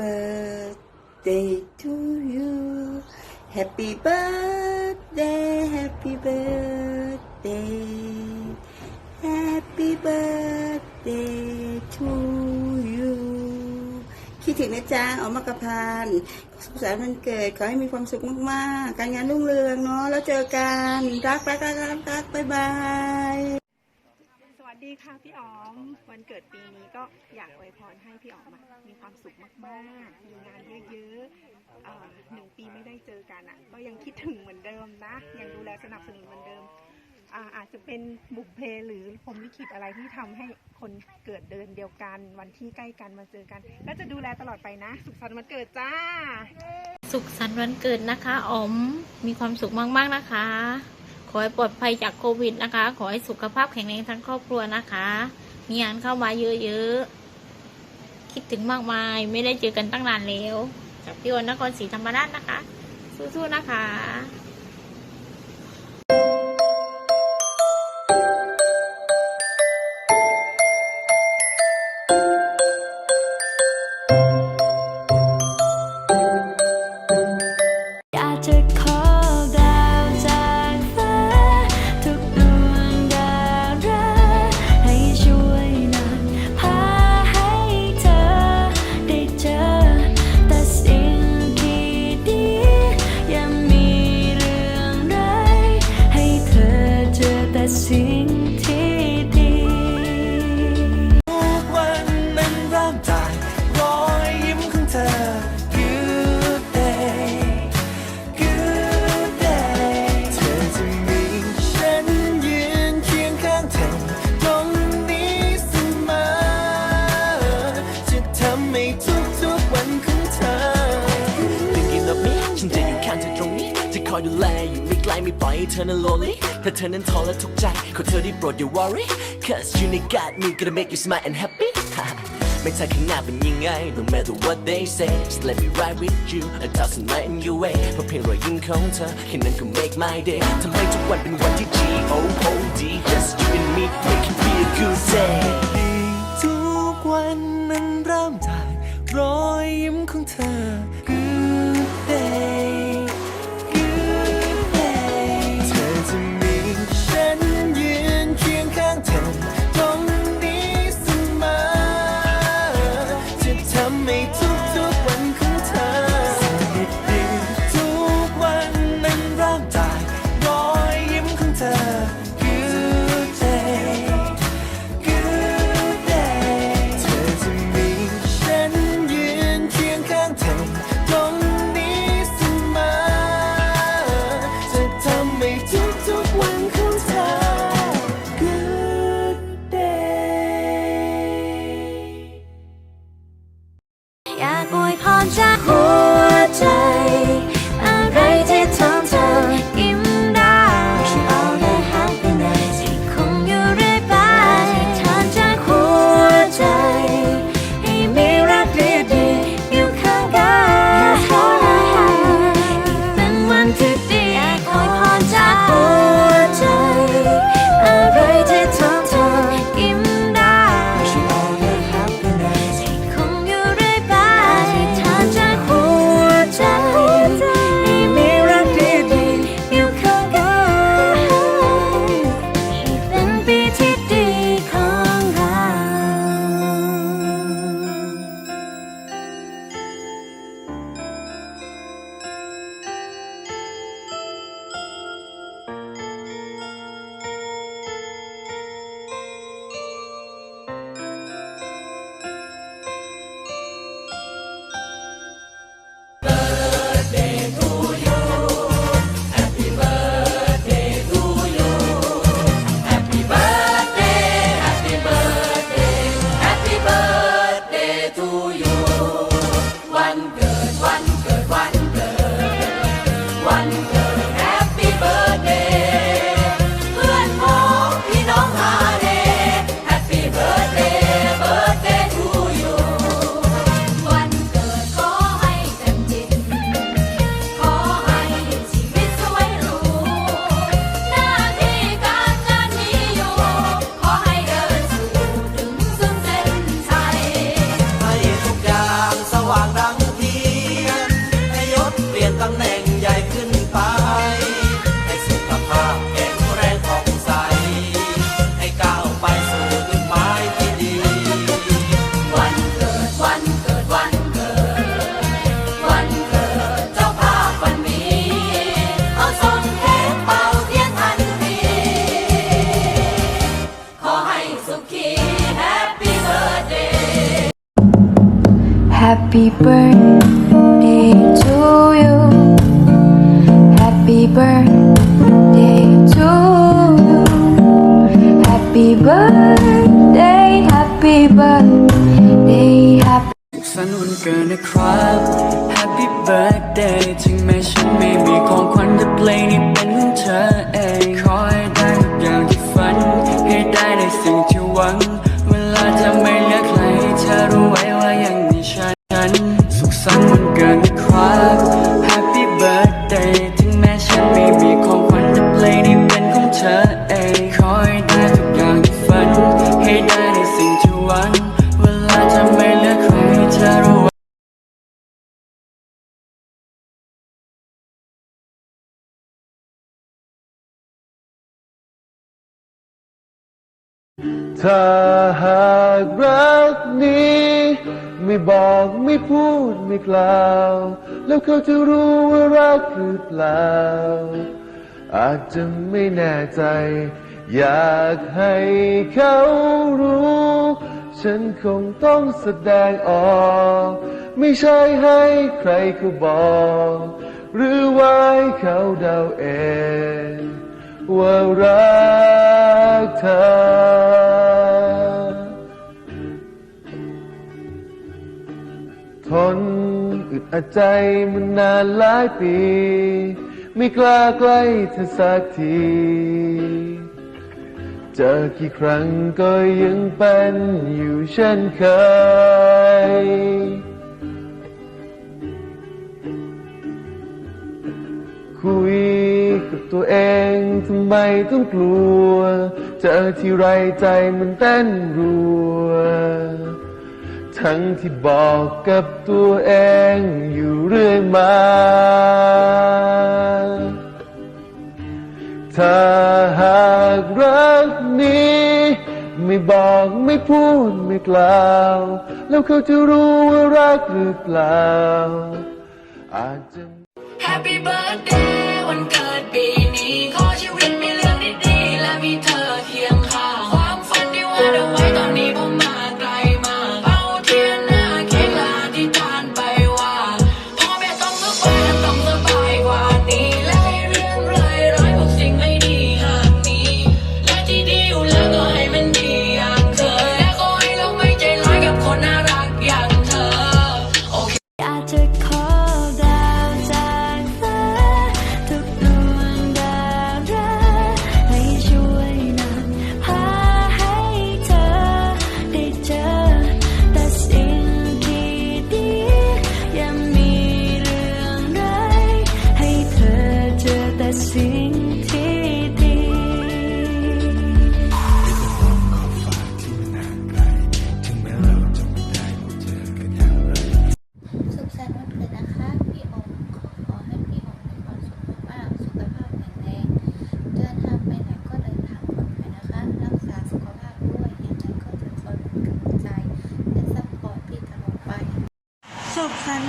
birthday to you Happy birthday Happy birthday Happy birthday to you คิดถึงนะจ๊ะออกมากระพานสุขสันต์วันเกิด ขอให้มีความสุขมาก ๆ การงานรุ่งเรืองเนาะแล้วเจอกัน รักรักรักรักรักบ๊ายบาย ดีค่ะพี่อ๋อม วันเกิดปีนี้ก็อยากอวยพรให้พี่อ๋อมอะมีความสุขมากๆ มีงานเยอะๆเอ่อหนึ่งปีไม่ได้เจอกันอะ ก็ยังคิดถึงเหมือนเดิมนะ ยังดูแลสนับสนุนเหมือนเดิมอ่าอาจจะเป็นบุกเพหรือผมลิขิตอะไรที่ทำให้คนเกิดเดือนเดียวกัน วันที่ใกล้กันมาเจอกัน ก็จะดูแลตลอดไปนะ สุขสันต์วันเกิดจ้า สุขสันต์วันเกิดนะคะอ๋อม มีความสุขมากๆนะคะ ขอให้ปลอดภัยจากโควิดนะคะ ขอให้สุขภาพแข็งแรงทั้งครอบครัวนะคะ มีงานเข้ามาเยอะๆ คิดถึงมากมาย ไม่ได้เจอกันตั้งนานแล้วจากพี่วันนครศรีธรรมราชนะคะ สู้ๆนะคะ ถ้าเธอนั้นท้อและทุกข์ใจขอเธอได้โปรดอย่า worry Cause you need got me gonna make you smile and happy ไม่ใช่ข้างหน้าเป็นยังไง No matter what they say Just let me ride with you a thousand miles in your way เพราะเพียงรอยยิ้มของเธอแค่นั้นก็ make my day ทำให้ทุกวันเป็นวันที่ G O O D Just you and me make it be a good day ทุกวันนั้นเริ่มจากรอยยิ้มของเธอ 혼자 Santo. Happy birthday ถ้าหากรักนี้ ไม่บอกไม่พูดไม่กล่าว แล้วเขาจะรู้ว่ารักหรือเปล่า อาจจะไม่แน่ใจ อยากให้เขารู้ ฉันคงต้องแสดงออก ไม่ใช่ให้ใครเขาบอก หรือว่าให้เขาเดาเองว่ารัก เธอ ทนอึดอัดใจมานานหลายปี ไม่กล้าใกล้เธอสักที เจอกี่ครั้งก็ยังเป็นอยู่เช่นเคยคุย ตัวเองทำไมต้องกลัว เจอที่ไรใจมันเต้นรัว ทั้งที่บอกกับตัวเองอยู่เรื่อยมาถ้าหากรักนี้ ไม่บอกไม่พูดไม่กล่าว แล้วเขาจะรู้ว่ารักหรือเปล่า อาจจะ Happy birthday วันเกิ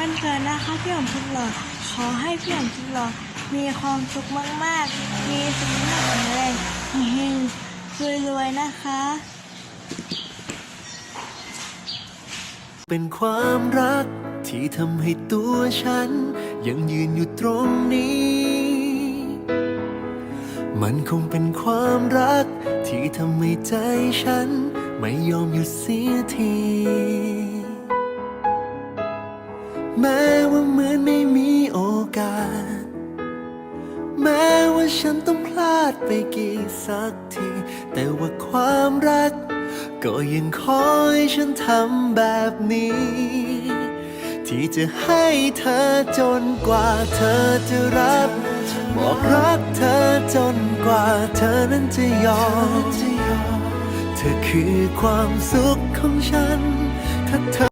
วันเกิดนะคะพี่อ๋อมสุดหล่อขอให้พี่อ๋อมสุดหล่อมีความสุขมากๆ มีสุขภาพแข็งแรงเฮงรวยๆนะคะ เป็นความรักที่ทำให้ตัวฉัน ยังยืนอยู่ตรงนี้ มันคงเป็นความรักที่ทำให้ใจฉัน ไม่ยอมหยุดเสียที แม้ว่าเหมือนไม่มีโอกาส แม้ว่าฉันต้องพลาดไปกี่สักที แต่ว่าความรัก ก็ยังคอยฉันทำแบบนี้ ที่จะให้เธอจนกว่าเธอจะรับ บอกรักเธอจนกว่าเธอนั้นจะยอม เธอคือความสุขของฉัน ถ้าเธอ